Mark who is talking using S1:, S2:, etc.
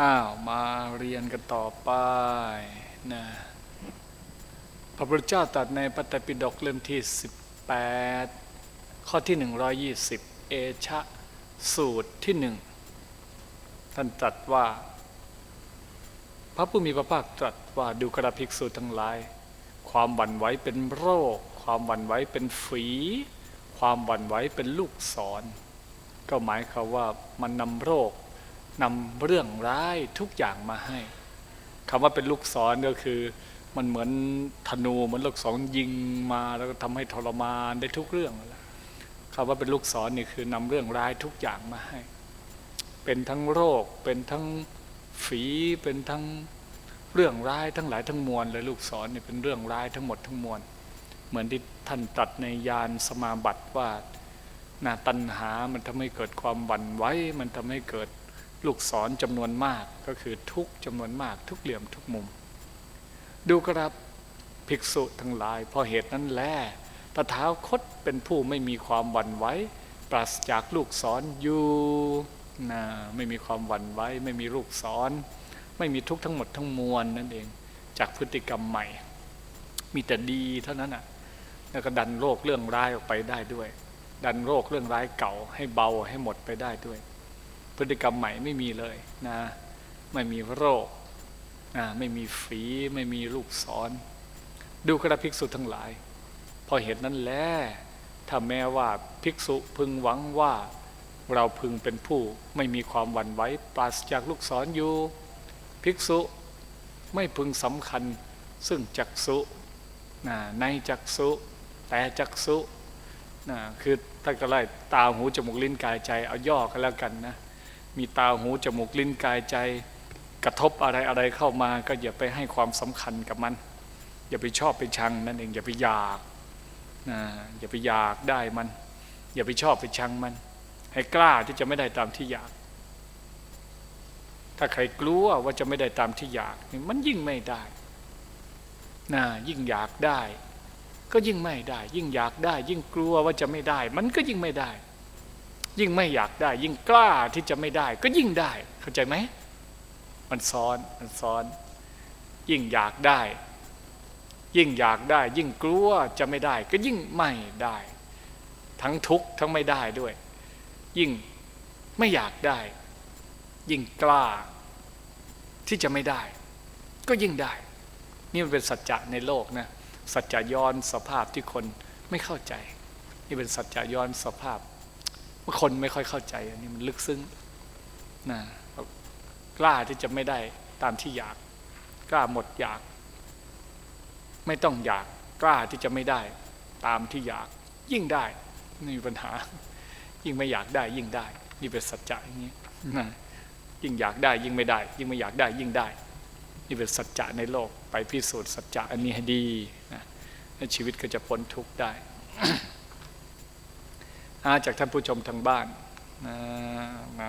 S1: อ้าวมาเรียนกันต่อไปนะพระพุทธเจ้าตรัสในปฐปิฎกเล่มที่ 18 ข้อที่ 120 เอชะ สูตรที่หนึ่งท่านตรัสว่า พระผู้มีพระภาคตรัสว่าดูกระภิกษุทั้งหลาย ความหวั่นไหวเป็นโรค ความหวั่นไหวเป็นฝีความหวั่นไหวเป็นลูกศร ก็หมายความว่ามันนำโรค นำเรื่องร้ายทุกอย่างมาให้คำว่าเป็นลูกศรก็คือ มันเหมือนธนูเหมือนลูกศรยิงมาแล้วก็ทำให้ทรมานได้ทุกเรื่องแหละคำว่าเป็นลูกศรนี่คือนำเรื่องร้ายทุกอย่างมาให้ เป็นทั้งโรค เป็นทั้งฝีเป็นทั้งเรื่องร้ายทั้งหลายทั้งมวลเลยลูกศรนี่เป็นเรื่องร้ายทั้งหมดทั้งมวลเหมือนที่ท่านตรัสในยานสมาบัติว่านาตัณหามันทำให้เกิดความหวั่นไหวมันทำให้เกิด ลูกศรจำนวนมากก็คือทุกจำนวนมากทุกเหลี่ยมทุกมุม ดูกรับภิกษุทั้งหลายพราะเหตุนั้นแลตถาคตเป็นผู้ไม่มีความหวั่นไหวปราศจากลูกศรอยู่นะไม่มีความหวั่นไหวไม่มีลูกศร ไม่มีทุกทั้งหมดทั้งมวลนั่นเอง จากพฤติกรรมใหม่ มีแต่ดีเท่านั้นอะแล้วก็ดันโรคเรื่องร้ายออกไปได้ด้วย ดันโรคเรื่องร้ายเก่าให้เบาให้หมดไปได้ด้วย พฤติกรรมใหม่ไม่มีเลยนะไม่มีโรคนะไม่มีฝีไม่มีลูกศร ดูกระภิกษุทั้งหลาย พอเหตุนั้นแลถ้าแม้ว่าภิกษุพึงหวังว่า เราพึงเป็นผู้ไม่มีความหวั่นไหวปราศจากลูกศรอยู่ ภิกษุไม่พึงสำคัญซึ่งจักษุนะในจักษุแต่จักษุนะคือถ้าก็ไล่ตาหูจมูกลิ้นกายใจเอาย่อกันแล้วกันนะ มีตาหูจมูกลิ้นกายใจ กระทบอะไรอะไรเข้ามา ก็อย่าไปให้ความสำคัญกับมัน อย่าไปชอบไปชังนั่นเองอย่าไปอยากนะอย่าไปอยากได้มัน อย่าไปชอบไปชังมัน ให้กล้าที่จะไม่ได้ตามที่อยาก ถ้าใครกลัวว่าจะไม่ได้ตามที่อยากมันยิ่งไม่ได้นะยิ่งอยากได้ ก็ยิ่งไม่ได้ ยิ่งอยากได้ ยิ่งกลัวว่าจะไม่ได้ มันก็ยิ่งไม่ได้ ยิ่งไม่อยากได้ ยิ่งกล้าที่จะไม่ได้ ก็ยิ่งได้ เข้าใจไหมมันซ้อนมันซ้อน ยิ่งอยากได้ ยิ่งอยากได้ ยิ่งกลัวจะไม่ได้ ก็ยิ่งไม่ได้ ทั้งทุกข์ทั้งไม่ได้ด้วย ยิ่งไม่อยากได้ ยิ่งกล้า ที่จะไม่ได้ ก็ยิ่งได้ นี่มันเป็นสัจจะในโลกนะสัจจะย้อนสภาพที่คนไม่เข้าใจ นี่เป็นสัจจะย้อนสภาพ คนไม่ค่อยเข้าใจ อันนี้มันลึกซึ้งนะกล้าที่จะไม่ได้ตามที่อยาก กล้าหมดอยาก ไม่ต้องอยากกล้าที่จะไม่ได้ ตามที่อยาก ยิ่งได้ไม่มีปัญหา ยิ่งไม่อยากได้ยิ่งได้นี่เป็นสัจจะอย่างนี้นะยิ่งอยากได้ยิ่งไม่ได้ ยิ่งไม่อยากได้ยิ่งได้ นี่เป็นสัจจะในโลก ไปพิสูจน์สัจจะอันนี้ให้ดีนะชีวิตก็จะพ้นทุกข์ได้ จากท่านผู้ชมทางบ้านนะ